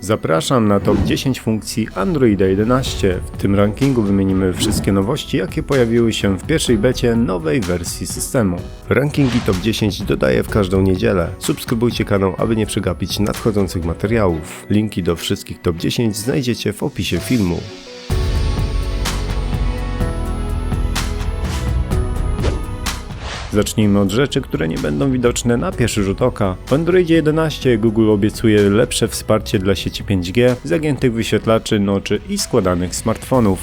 Zapraszam na top 10 funkcji Androida 11. W tym rankingu wymienimy wszystkie nowości, jakie pojawiły się w pierwszej becie nowej wersji systemu. Rankingi top 10 dodaję w każdą niedzielę. Subskrybujcie kanał, aby nie przegapić nadchodzących materiałów. Linki do wszystkich top 10 znajdziecie w opisie filmu. Zacznijmy od rzeczy, które nie będą widoczne na pierwszy rzut oka. W Androidzie 11 Google obiecuje lepsze wsparcie dla sieci 5G, zagiętych wyświetlaczy, noczy i składanych smartfonów.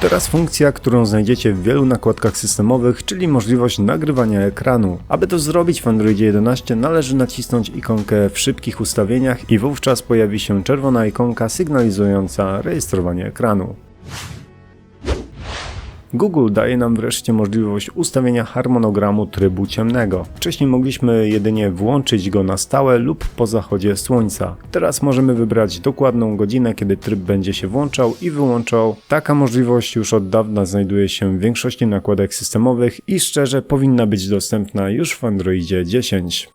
Teraz funkcja, którą znajdziecie w wielu nakładkach systemowych, czyli możliwość nagrywania ekranu. Aby to zrobić w Androidzie 11 należy nacisnąć ikonkę w szybkich ustawieniach i wówczas pojawi się czerwona ikonka sygnalizująca rejestrowanie ekranu. Google daje nam wreszcie możliwość ustawienia harmonogramu trybu ciemnego. Wcześniej mogliśmy jedynie włączyć go na stałe lub po zachodzie słońca. Teraz możemy wybrać dokładną godzinę, kiedy tryb będzie się włączał i wyłączał. Taka możliwość już od dawna znajduje się w większości nakładek systemowych i szczerze powinna być dostępna już w Androidzie 10.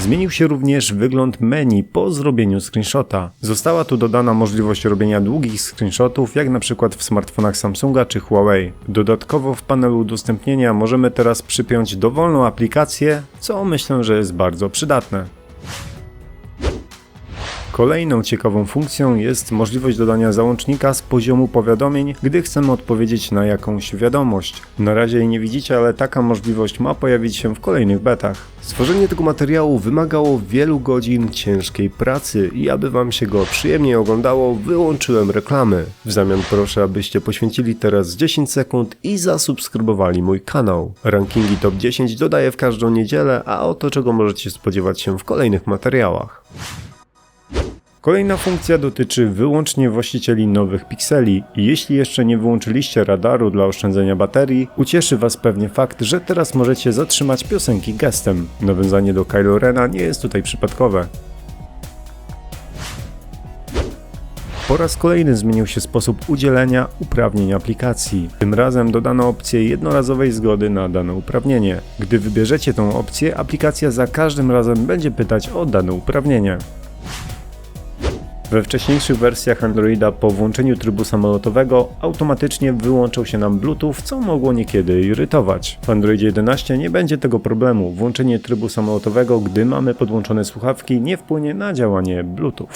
Zmienił się również wygląd menu po zrobieniu screenshota. Została tu dodana możliwość robienia długich screenshotów, jak na przykład w smartfonach Samsunga czy Huawei. Dodatkowo w panelu udostępnienia możemy teraz przypiąć dowolną aplikację, co myślę, że jest bardzo przydatne. Kolejną ciekawą funkcją jest możliwość dodania załącznika z poziomu powiadomień, gdy chcemy odpowiedzieć na jakąś wiadomość. Na razie jej nie widzicie, ale taka możliwość ma pojawić się w kolejnych betach. Stworzenie tego materiału wymagało wielu godzin ciężkiej pracy i aby Wam się go przyjemnie oglądało, wyłączyłem reklamy. W zamian proszę, abyście poświęcili teraz 10 sekund i zasubskrybowali mój kanał. Rankingi top 10 dodaję w każdą niedzielę, a oto czego możecie spodziewać się w kolejnych materiałach. Kolejna funkcja dotyczy wyłącznie właścicieli nowych pikseli i jeśli jeszcze nie wyłączyliście radaru dla oszczędzenia baterii, ucieszy Was pewnie fakt, że teraz możecie zatrzymać piosenki gestem. Nawiązanie do Kylo Rena nie jest tutaj przypadkowe. Po raz kolejny zmienił się sposób udzielenia uprawnień aplikacji. Tym razem dodano opcję jednorazowej zgody na dane uprawnienie. Gdy wybierzecie tą opcję, aplikacja za każdym razem będzie pytać o dane uprawnienie. We wcześniejszych wersjach Androida po włączeniu trybu samolotowego automatycznie wyłączał się nam Bluetooth, co mogło niekiedy irytować. W Androidzie 11 nie będzie tego problemu. Włączenie trybu samolotowego, gdy mamy podłączone słuchawki, nie wpłynie na działanie Bluetooth.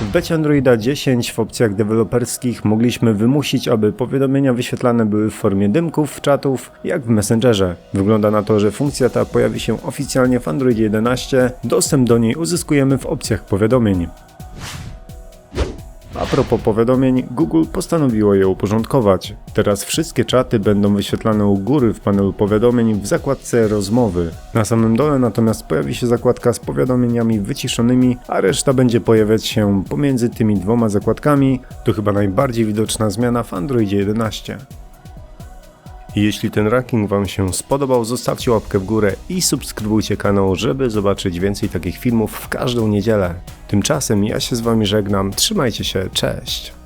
W becie Androida 10 w opcjach deweloperskich mogliśmy wymusić, aby powiadomienia wyświetlane były w formie dymków, czatów, jak w Messengerze. Wygląda na to, że funkcja ta pojawi się oficjalnie w Androidzie 11. Dostęp do niej uzyskujemy w opcjach powiadomień. A propos powiadomień, Google postanowiło je uporządkować. Teraz wszystkie czaty będą wyświetlane u góry w panelu powiadomień w zakładce rozmowy. Na samym dole natomiast pojawi się zakładka z powiadomieniami wyciszonymi, a reszta będzie pojawiać się pomiędzy tymi dwoma zakładkami. To chyba najbardziej widoczna zmiana w Androidzie 11. Jeśli ten ranking Wam się spodobał, zostawcie łapkę w górę i subskrybujcie kanał, żeby zobaczyć więcej takich filmów w każdą niedzielę. Tymczasem ja się z Wami żegnam, trzymajcie się, cześć!